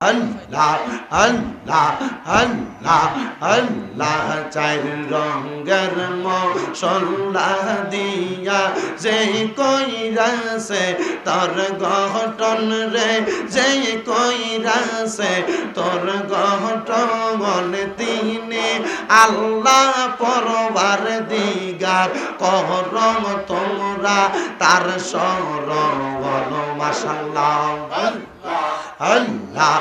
আল্লাহ আল্লাহ আল্লাহ আল্লাহ চাই রঙ্গের মশলা দিয়া যে কইরাছে তোর গঠন রে, যে কইরাছে তোর গঠন তিনি আল্লাহ পরবার দিগার করম তোমরা তার সরল মাসাল্লাহ আল্লাহ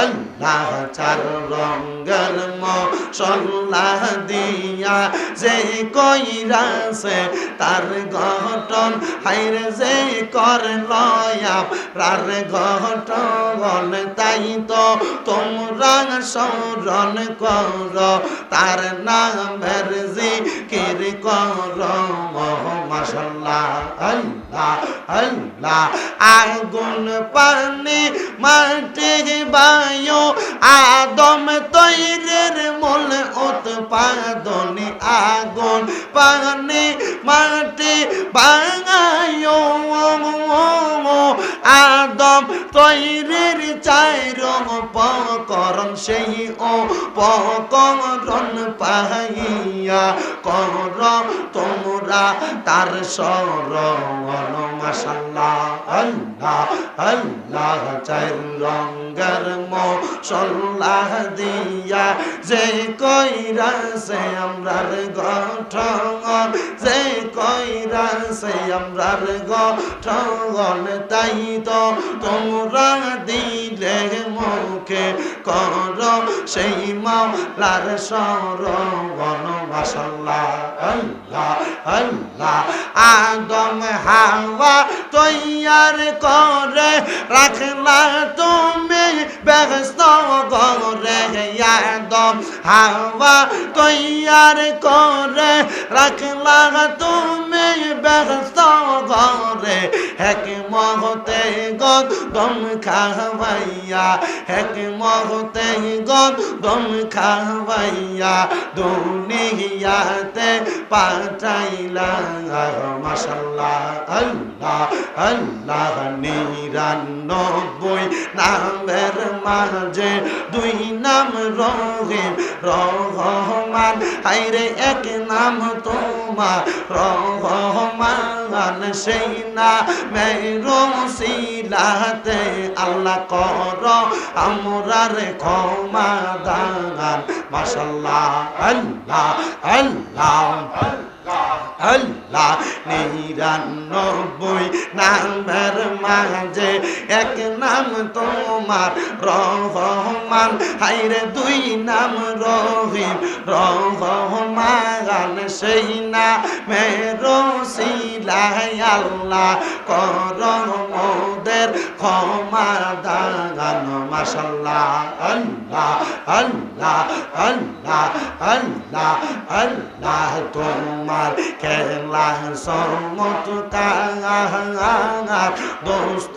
আল্লাহ চার রঙ্গের মশলা দিয়া যে কইরাছে তার গঠন হাইরে যে কর লয়াম রার গঠন, তাই তো তোমরা স্মরণ কর, তার নামের জিকির কর মাসাল্লাহ আল্লাহ আল্লাহ, আগুন পানি মাটি বায়ু আদম তৈরের মূল উৎপাদনী আগুন পানি। মাটি বায়ু আদম তৈরের চাইর পকরণ, সেই ও পকরণ পাইয়া কর তোমরা তার মাসাল্লাহ আল্লাহ আল্লাহ মশল্লাহ দিয়া যে কইরা সে আমরার গঠন, যে কইরা সে আমরার গঠন, তাই তো তোমরা দিলে মুখে কর সেই মাওলার সরণ মাসাল্লাহ আল্লাহ আল্লাহ। আদম হাওয়া তৈয়ার করে রাখলা, তুমি ব্যস্ত করে আদম হাওয়া তৈয়ার করে রাখলা, তুমি ব্যস্ত করে হেক মহতে গদম খাওয়াইয়া হেক মহতে গদম খাওয়াইয়া, দুনিয়াতে পাঠাইলা। মাসাল্লাহ আল্লাহ আল্লাহ, নিরানব্বই নামের মাঝে দুই নাম রহিম। রহমান হাইরে এক নাম তোমার রহমান সেই না মেরোসিলাতে আল্লাহ কর আমরার ক্ষমা দান। মাসাল্লাহ আল্লাহ আল্লাহ আল্লাহ। নিরানব্বই নামের মাঝে এক নাম তোমার রহমান। হাইরে দুই নাম রহিম রহমান সেই না আল্লাহ মোদের ক্ষমা আল্লাহ আল্লাহ আল্লাহ আল্লাহ আল্লাহ, তোমার খেলা সমত দোস্ত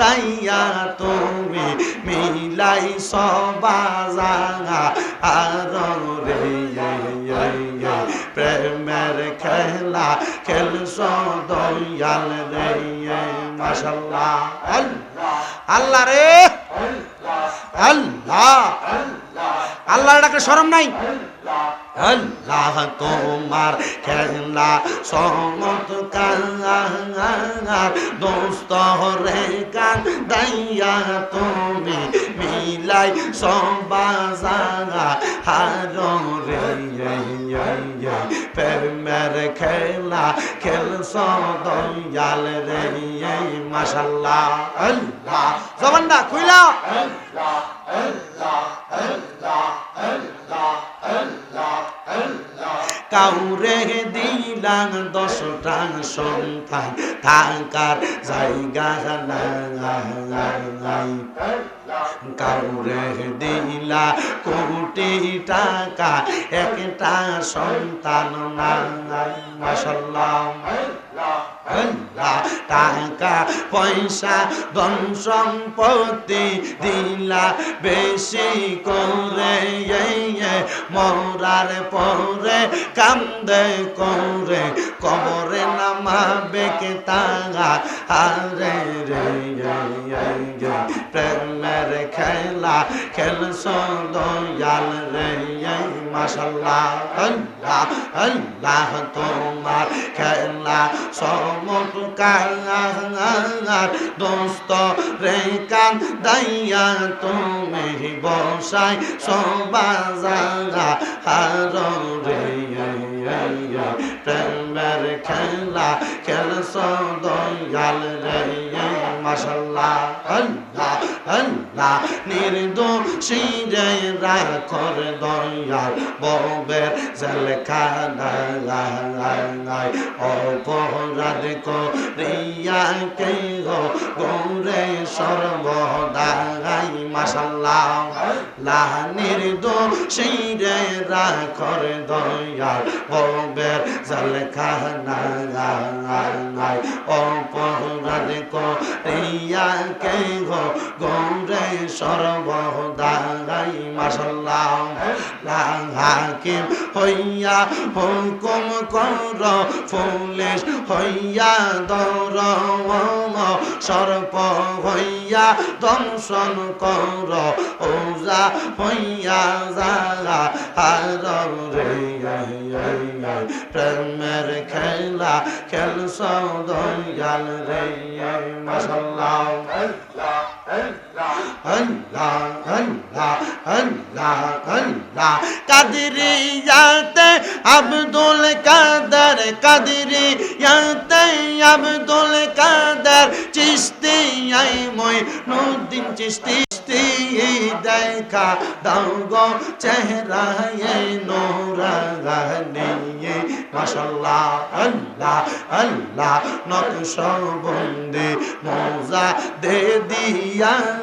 দাইয়া, তুমি মিলাই সবাজা আর রে প্রেমের খেলা খেল দয়াল রে মাসাল্লাহ আল্লাহ রে আল্লাহ আল্লাহ ডাকে সরম নাই? আল্লাহ তোমার খেলা কার দোস্ত রে কান দাইয়া তুমি মিলাই সবাজা হার রে প্রেমের খেলা খেল দয়াল রে মাসাল্লাহ আল্লাহ জবানটা খুইলা আল্লাহ। আল্লাহ আল্লাহ আল্লাহ আল্লাহ কাউরে দিলাম দশটা সন্তান, থাকার জায়গা নাই। কাউরে দিলা কোটি টাকা একটা সন্তান নাই মাসাল্লাহ টাকা পয়সা ধন সম্পত্তি দিলা বেশি করে মরার পরে কান্দে করে, কবরে নামাবে কে তাগা আরে রে প্রেমের খেলা খেলছ দয়াল রে মাসাল্লাহ আল্লাহ আল্লাহ, তোমার খেলা সমকার দোস্ত রে কান দাইয়া তুমি বসাই সবাজা হার রে প্রেমের খেলা খেলছ দয়াল রে মাসাল্লাহ আল্লাহ আল্লাহ। নির্দোষী রে রাখর দয়াল ববের জলখানায় অপরাধ করিয়া কে গৌরে সর্বদাই মাসাল্লাহ লাহ নির্দোষী রে রাখর দয়াল ববের জলখানায় অপরাধ করিয়া কে গো, গৌরে সর্বদাই মাসাল্লাহ হাকিম হইয়া হুকুম কর, পুলিশ হইয়া দর সর্প হইয়া দংশন কর ওজা হইয়া জালা আর প্রেমের খেলা খেলস দয়াল রে মাসাল্লাহ কাদরিয়াতে আব্দুল কাদের, কাদরিয়াতে আব্দুল কাদের। চিস্তি আই মই নুদ্দিন চিস্তি দেখা দাও গো চেহারা নোরা নিয়ে মাশাল্লাহ আল্লাহ আল্লাহ, নকশবন্দি মোজা দে দিয়া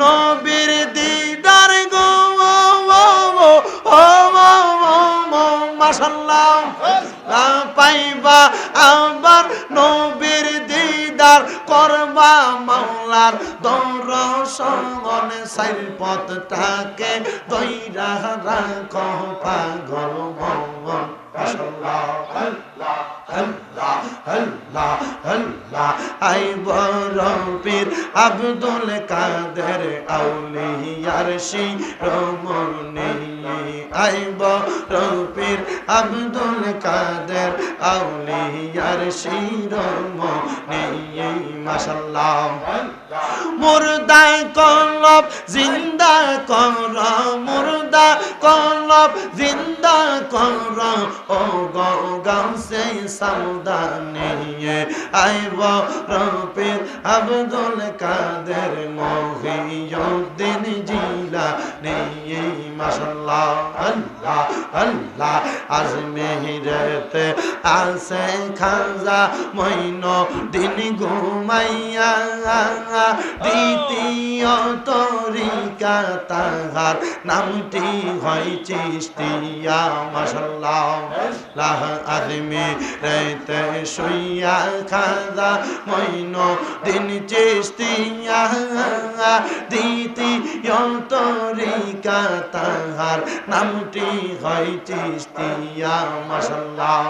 নবীর দিদার গো মাসাল্লাহ পাইবা আবার নবীর দিদার করবা মাওলার দর্শন সাইল পথটাকে দইরা রাখ পাগল আব্দুল কাদের আউলিয়ার শিরোমণি। আই আব্দুল কাদের আউলিয়ার মাশাল্লাহ কলব জিন্দা কর মুর্দা কলব। জিন্দা কর ও গো গাউসে সাউদানিয়ে আইব রবির আব্দুল কাদের মহিউদ্দিন জিলা নিয়ে মাশাল্লাহ, আল্লাহ আল্লাহ, আজ মেহিরতে আসে খাজা মইন দিন ঘুমাইয়া। দ্বিতীয় তরিকা তাহার নামটি হয় চিস্তিয়া মাশাল্লাহ। লাহ আদমি রেতে শুইয়া খাজা মইন দিন চিস্তিয়া। দ্বিতীয় তরিকা তাহার নামটি হয় চিস্তিয়া, মাশাল্লাহ।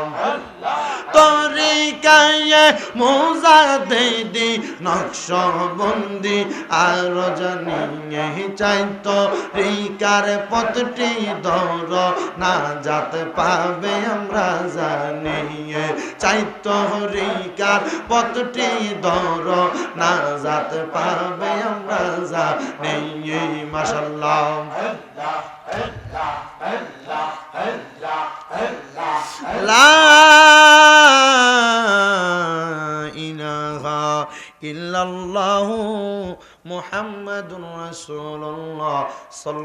তরিকায় মোজা দেদি নকশবন্দি, আর জানিয়ে চাইতো, রিকার পথটি ধর না যাত পাবে আমরা জানিয়ে। চাইত হরিকার পথটি ধর, না যাত পাবে আমরা জানি মাসাল্লাম ইহ মোহাম্মদ রসুল্লাহ